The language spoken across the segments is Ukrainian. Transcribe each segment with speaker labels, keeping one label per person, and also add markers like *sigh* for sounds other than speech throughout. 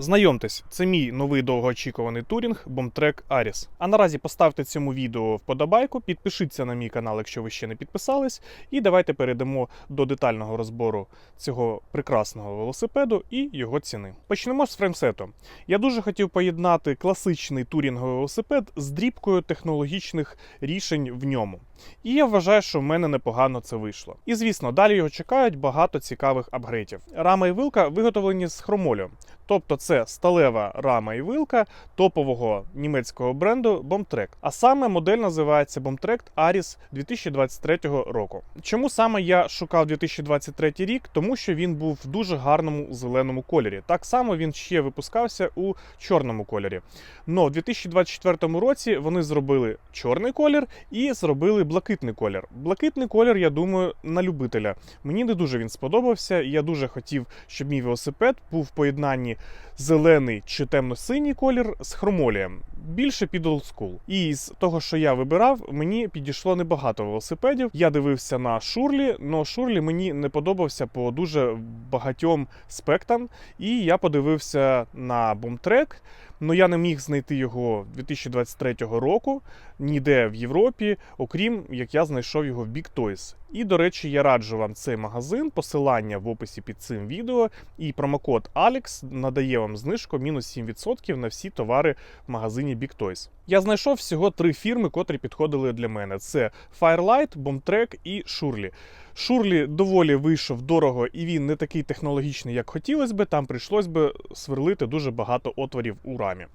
Speaker 1: Знайомтесь, це мій новий довгоочікуваний турінг Bombtrack Aris. А наразі поставте цьому відео вподобайку, підпишіться на мій канал, якщо ви ще не підписались, і давайте перейдемо до детального розбору цього прекрасного велосипеду і його ціни. Почнемо з фреймсету. Я дуже хотів поєднати класичний турінговий велосипед з дрібкою технологічних рішень в ньому. І я вважаю, що в мене непогано це вийшло. І звісно, далі його чекають багато цікавих апгрейтів. Рама і вилка виготовлені з хромолю. Тобто це сталева рама і вилка топового німецького бренду Bombtrack. А саме модель називається Bombtrack Aris 2023 року. Чому саме я шукав 2023 рік? Тому що він був в дуже гарному зеленому кольорі. Так само він ще випускався у чорному кольорі. Но в 2024 році вони зробили чорний колір і зробили блакитний колір. Блакитний колір, я думаю, на любителя. Мені не дуже він сподобався. Я дуже хотів, щоб мій велосипед був в поєднанні зелений чи темно-синій колір з хромолієм. Більше під олдскул. І з того, що я вибирав, мені підійшло небагато велосипедів. Я дивився на Шурлі, але Шурлі мені не подобався по дуже багатьом спектам. І я подивився на Boomtrack, але я не міг знайти його 2023 року ніде в Європі, окрім як я знайшов його в Big Toys. І, до речі, я раджу вам цей магазин, посилання в описі під цим відео. І промокод ALEX надає вам знижку мінус 7% на всі товари в магазині Big Toys. Я знайшов всього три фірми, котрі підходили для мене: це Firelight, Bombtrack і Shurley. Шурлі доволі вийшов дорого, і він не такий технологічний, як хотілося би. Там прийшлось би сверлити дуже багато отворів у рамі.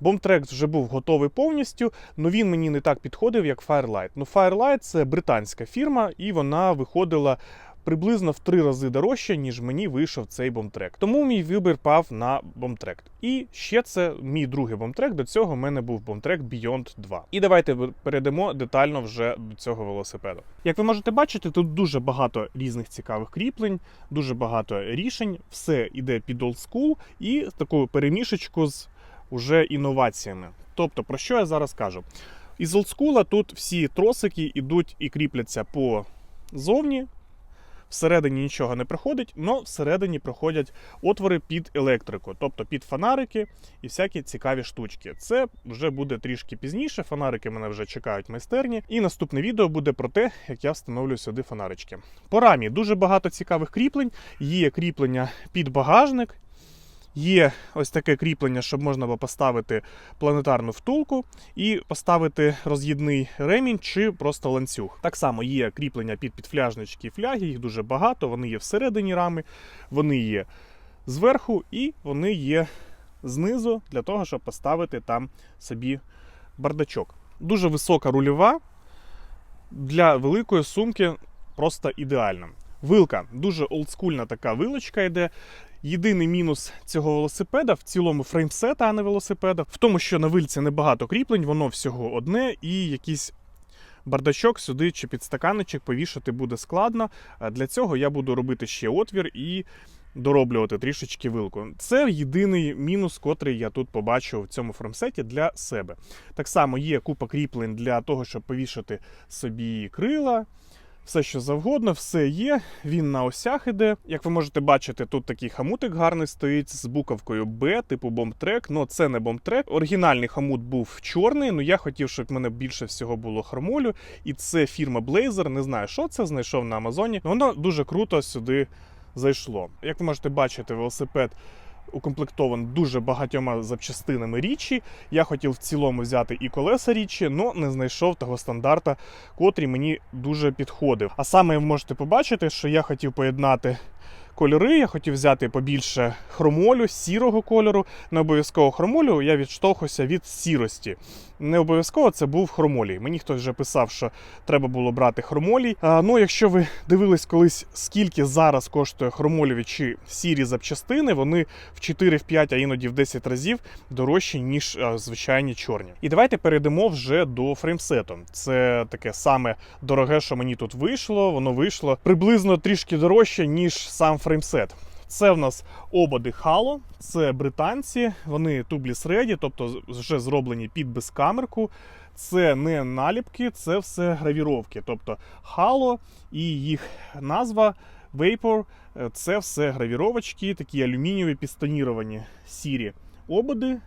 Speaker 1: Bombtrack вже був готовий повністю, але він мені не так підходив, як Firelight. Ну, Firelight – це британська фірма, і вона виходила. Приблизно в три рази дорожче, ніж мені вийшов цей бомтрек. Тому мій вибір пав на бомтрек. І ще це мій другий бомтрек. До цього в мене був бомтрек Beyond 2. І давайте перейдемо детально вже до цього велосипеду. Як ви можете бачити, тут дуже багато різних цікавих кріплень, дуже багато рішень. Все йде під олдскул і таку перемішечку з уже інноваціями. Тобто, про що я зараз кажу? Із олдскула тут всі тросики йдуть і кріпляться по зовні. Всередині нічого не проходить, але всередині проходять отвори під електрику, тобто під фонарики і всякі цікаві штучки. Це вже буде трішки пізніше. Фонарики мене вже чекають в майстерні. І наступне відео буде про те, як я встановлю сюди фонарички. По рамі дуже багато цікавих кріплень. Є кріплення під багажник. Є ось таке кріплення, щоб можна було поставити планетарну втулку і поставити роз'єдний ремінь чи просто ланцюг. Так само є кріплення під підфляжнички і фляги, їх дуже багато. Вони є всередині рами, вони є зверху і вони є знизу для того, щоб поставити там собі бардачок. Дуже висока рульова для великої сумки просто ідеальна. Вилка дуже олдскульна така вилочка йде. Єдиний мінус цього велосипеда в цілому фреймсета, а не велосипеда, в тому, що на вильці небагато кріплень, воно всього одне, і якийсь бардачок сюди чи підстаканочок повішати буде складно. Для цього я буду робити ще отвір і дороблювати трішечки вилку. Це єдиний мінус, котрий я тут побачив в цьому фреймсеті для себе. Так само є купа кріплень для того, щоб повішати собі крила все, що завгодно, все є. Він на осях іде. Як ви можете бачити, тут такий хамутик гарний стоїть з буковкою Б, типу бомбтрек. Ну це не бомбтрек. Оригінальний хамут був чорний. Ну я хотів, щоб в мене більше всього було хромолю. І це фірма Blazer. Не знаю, що це знайшов на Амазоні. Воно дуже круто сюди зайшло. Як ви можете бачити, велосипед укомплектований дуже багатьома запчастинами річі. Я хотів в цілому взяти і колеса річі, але не знайшов того стандарта, котрий мені дуже підходив. А саме ви можете побачити, що я хотів поєднати кольори. Я хотів взяти побільше хромолю, сірого кольору. Не обов'язково хромолю, я відштовхувався від сірості. Не обов'язково це був хромолій. Мені хтось вже писав, що треба було брати хромолій. А, Ну, якщо ви дивились колись, скільки зараз коштує хромоліві чи сірі запчастини, вони в 4, в 5, а іноді в 10 разів дорожчі, ніж а, звичайні чорні. І давайте перейдемо вже до фреймсету. Це таке саме дороге, що мені тут вийшло. Воно вийшло приблизно трішки дорожче, ніж сам фреймсет. Це в нас ободи Halo, це британці, вони тубліс Ready, тобто вже зроблені під безкамерку. Це не наліпки, це все гравіровки. Тобто Halo і їх назва Vapor. Е, Це все гравіровочки, такі алюмінієві пістоніровані сірі ободи.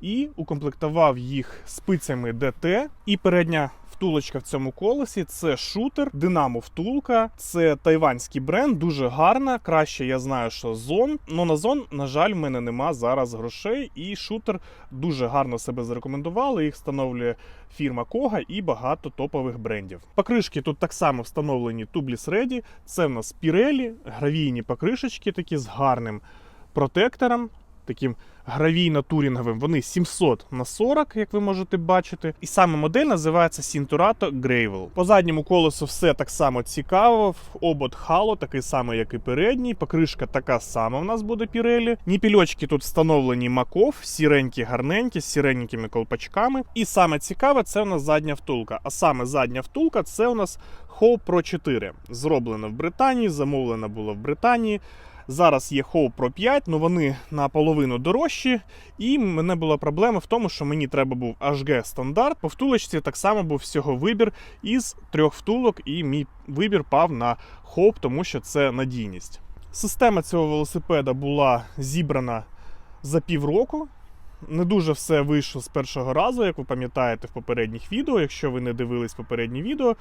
Speaker 1: І укомплектував їх спицями ДТ. І передня втулочка в цьому колесі це шутер, Динамо втулка. Це тайванський бренд, дуже гарна. Краще я знаю, що зон. Ну на зон, на жаль, в мене нема зараз грошей. І шутер дуже гарно себе зарекомендували. Їх встановлює фірма Кога і багато топових брендів. Покришки тут так само встановлені Tubeless Ready. Це в нас Pirelli, гравійні покришечки, такі з гарним протектором. Таким гравійно-турінговим, вони 700 на 40, як ви можете бачити. І саме модель називається Cinturato Gravel. По задньому колесу все так само цікаво. Обод Halo, такий самий, як і передній. Покришка така сама в нас буде Pirelli. Ніпільочки тут встановлені Маков, сіренькі, гарненькі, з сіренькими колпачками. І саме цікаве, це у нас задня втулка. А саме задня втулка це у нас Hope Pro 4. Зроблена в Британії, замовлена була в Британії. Зараз є Hope Pro 5, але вони наполовину дорожчі. І мене була проблема в тому, що мені треба був HG стандарт. По втулочці так само був всього вибір із трьох втулок, і мій вибір пав на Hope, тому що це надійність. Система цього велосипеда була зібрана за півроку. Не дуже все вийшло з першого разу, як ви пам'ятаєте в попередніх відео. Якщо ви не дивились попередні відео,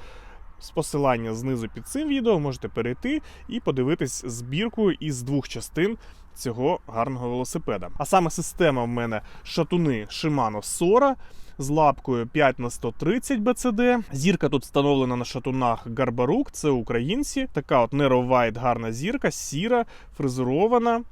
Speaker 1: з посилання знизу під цим відео можете перейти і подивитись збірку із двох частин цього гарного велосипеда. А саме система в мене шатуни Shimano Sora з лапкою 5 на 130 BCD. Зірка тут встановлена на шатунах Гарбарук, це українці. Така от White гарна зірка, сіра, фрезерована.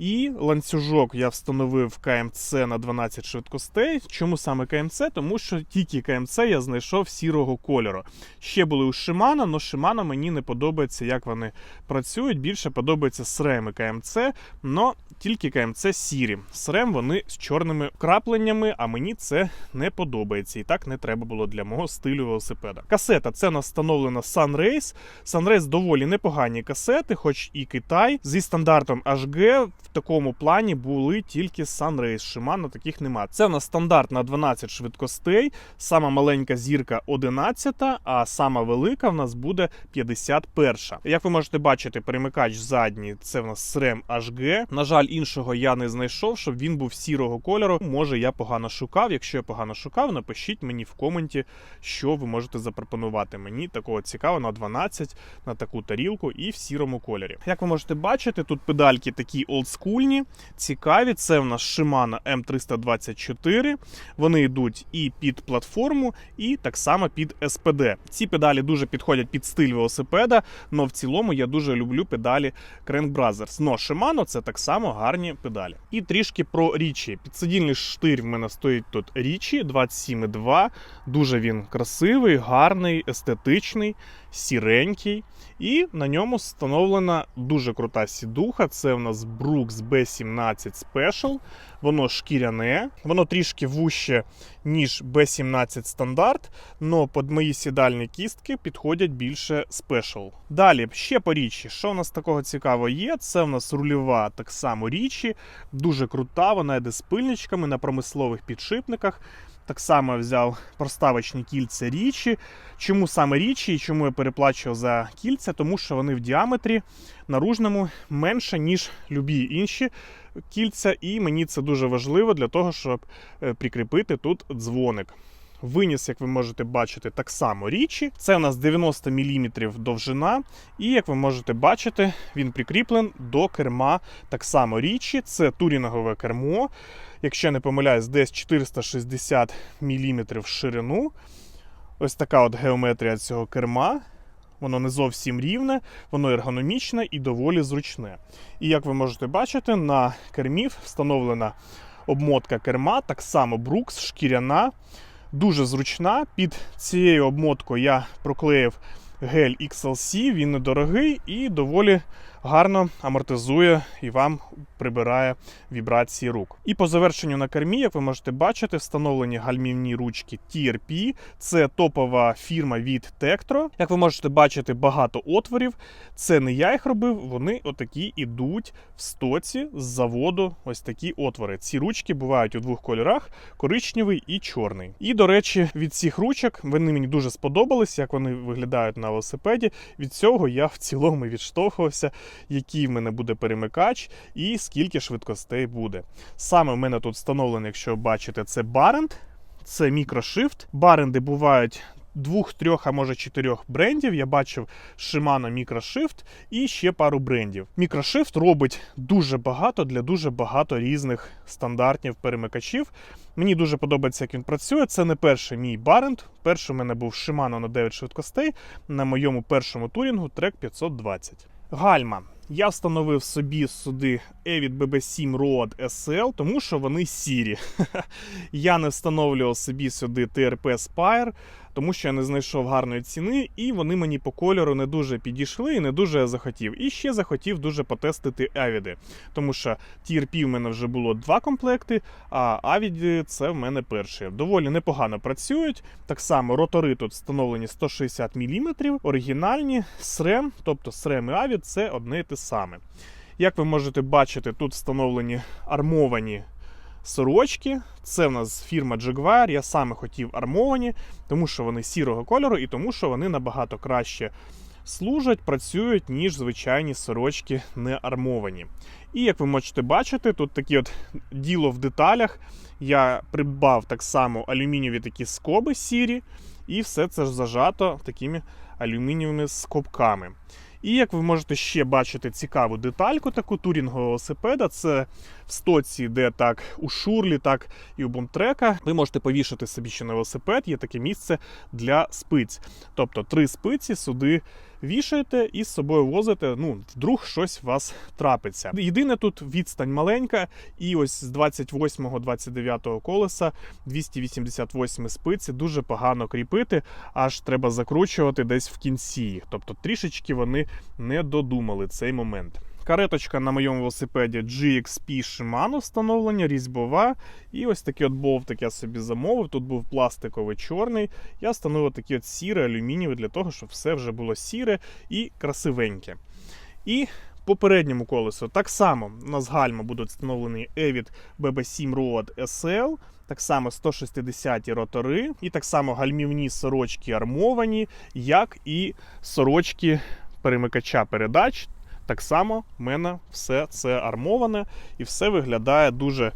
Speaker 1: І ланцюжок я встановив КМЦ на 12 швидкостей. Чому саме КМЦ? Тому що тільки КМЦ я знайшов сірого кольору. Ще були у Shimano, але Shimano мені не подобається, як вони працюють. Більше подобається і КМЦ, але тільки КМЦ сірі. SRAM вони з чорними крапленнями, а мені це не подобається. І так не треба було для мого стилю велосипеда. Касета це у нас встановлена Sunrace. Sunrace доволі непогані касети, хоч і Китай. Зі стандартом HG в такому плані були тільки Sunrace. Shimano таких нема. Це у нас стандарт на 12 швидкостей. Сама маленька зірка 11, а сама велика в нас буде 51. Як ви можете бачити, перемикач задній це в нас SRAM HG. На жаль, іншого я не знайшов, щоб він був сірого кольору. Може, я погано шукав. Якщо я погано шукав, напишіть мені в коменті, що ви можете запропонувати. Мені такого цікаво на 12 на таку тарілку і в сірому кольорі. Як ви можете бачити, тут педальки такі олдскульні, цікаві. Це в нас Shimano M324. Вони йдуть і під платформу, і так само під СПД. Ці педалі дуже підходять під стиль велосипеда, але в цілому я дуже люблю педалі Crank Brothers. Но Shimano це так само гарні педалі. І трішки про річі. Підсидільний штир в мене стоїть тут річі 27,2. Дуже він красивий, гарний, естетичний, сіренький. І на ньому встановлена дуже крута сідуха. Це в нас Brooks B17 Special. Воно шкіряне, воно трішки вуще, ніж B17 стандарт, але під мої сідальні кістки підходять більше Special. Далі, ще по річі, що в нас такого цікавого є? Це в нас рульова так само річі, дуже крута, вона йде з пильничками на промислових підшипниках. Так само взяв проставочні кільця річі. Чому саме річі і чому я переплачував за кільця? Тому що вони в діаметрі наружному менше, ніж любі інші кільця, і мені це дуже важливо для того, щоб е, прикріпити тут дзвоник. Виніс, як ви можете бачити, так само річі. Це у нас 90 мм довжина. І як ви можете бачити, він прикріплен до керма так само річі. Це турінгове кермо. Якщо не помиляюсь, десь 460 мм в ширину. Ось така от геометрія цього керма. Воно не зовсім рівне, воно ергономічне і доволі зручне. І як ви можете бачити, на кермі встановлена обмотка керма, так само Brooks, шкіряна, дуже зручна. Під цією обмоткою я проклеїв гель XLC, він недорогий і доволі гарно амортизує і вам прибирає вібрації рук. І по завершенню на кермі, як ви можете бачити, встановлені гальмівні ручки TRP. Це топова фірма від Tektro. Як ви можете бачити, багато отворів. Це не я їх робив, вони отакі ідуть в стоці з заводу. Ось такі отвори. Ці ручки бувають у двох кольорах: коричневий і чорний. І до речі, від цих ручок вони мені дуже сподобались, як вони виглядають на велосипеді. Від цього я в цілому відштовхувався, який в мене буде перемикач і скільки швидкостей буде. Саме в мене тут встановлений, якщо бачите, це баренд, це мікрошифт. Баренди бувають. Двох, трьох, а може чотирьох брендів. Я бачив Shimano Microshift і ще пару брендів. Microshift робить дуже багато для дуже багато різних стандартів перемикачів. Мені дуже подобається, як він працює. Це не перший мій баренд. Перший у мене був Shimano на 9 швидкостей на моєму першому турінгу Trek 520. Гальма. Я встановив собі сюди Evit BB7 Road SL, тому що вони сірі. *laughs* Я не встановлював собі сюди TRP Spire, тому що я не знайшов гарної ціни, і вони мені по кольору не дуже підійшли і не дуже я захотів. І ще захотів дуже потестити Авіди, тому що TRP в мене вже було два комплекти, а Авіди це в мене перші. Доволі непогано працюють. Так само ротори тут встановлені 160 мм, оригінальні SRAM, тобто SRAM і Avid це одне і те саме. Як ви можете бачити, тут встановлені армовані сорочки. Це в нас фірма Jaguar. Я саме хотів армовані, тому що вони сірого кольору і тому, що вони набагато краще служать, працюють, ніж звичайні сорочки не армовані. І як ви можете бачити, тут таке от діло в деталях. Я придбав так само алюмінієві такі скоби сірі, і все це ж зажато такими алюмінієвими скобками. І як ви можете ще бачити цікаву детальку, таку турінгового велосипеда, це в стоці, де так у шурлі, так і у бомтрека. Ви можете повішати собі ще на велосипед, є таке місце для спиць. Тобто три спиці сюди вішаєте і з собою возите. Ну, вдруг щось у вас трапиться. Єдине тут відстань маленька, і ось з 28-29 колеса 288 спиці дуже погано кріпити, аж треба закручувати десь в кінці. Тобто трішечки вони не додумали цей момент. Кареточка на моєму велосипеді GXP Shimano встановлення, різьбова. І ось такий от болтик я собі замовив. Тут був пластиковий чорний. Я встановив такі от сіре алюмінієві для того, щоб все вже було сіре і красивеньке. І по передньому колесу так само у нас гальма будуть встановлені Evit BB7 Road SL. Так само 160 ротори, і так само гальмівні сорочки армовані, як і сорочки перемикача передач. Так само в мене все це армоване і все виглядає дуже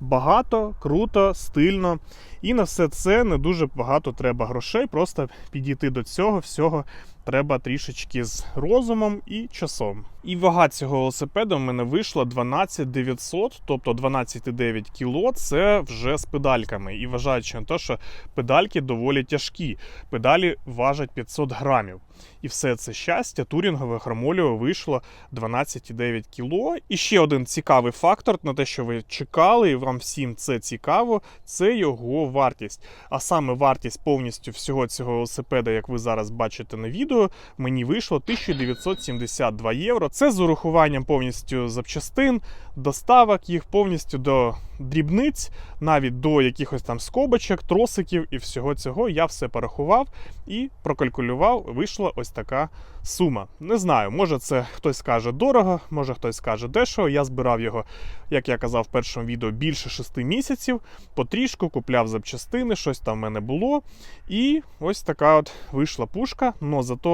Speaker 1: багато, круто, стильно. І на все це не дуже багато треба грошей. Просто підійти до цього всього треба трішечки з розумом і часом. І вага цього велосипеда в мене вийшла 12900, тобто 12,9 кг. Це вже з педальками. І вважаючи на те, що педальки доволі тяжкі. Педалі важать 500 грамів. І все це щастя турінгове хромоліо вийшло 12,9 кг. І ще один цікавий фактор на те, що ви чекали, і вам всім це цікаво, це його вартість. А саме вартість повністю всього цього велосипеда, як ви зараз бачите на відео, мені вийшло 1972 євро. Це з урахуванням повністю запчастин, доставок їх повністю до дрібниць, навіть до якихось там скобочок, тросиків і всього цього. Я все порахував і прокалькулював. Вийшла ось така сума. Не знаю, може це хтось скаже дорого, може хтось скаже дешево. Я збирав його, як я казав в першому відео, більше 6 місяців. Потрішку купляв запчастини, щось там в мене було. І ось така от вийшла пушка. Но зато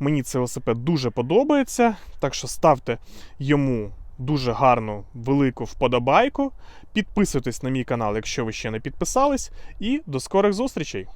Speaker 1: мені цей велосипед дуже подобається. Так що ставте йому дуже гарну велику вподобайку. Підписуйтесь на мій канал, якщо ви ще не підписались. І до скорих зустрічей!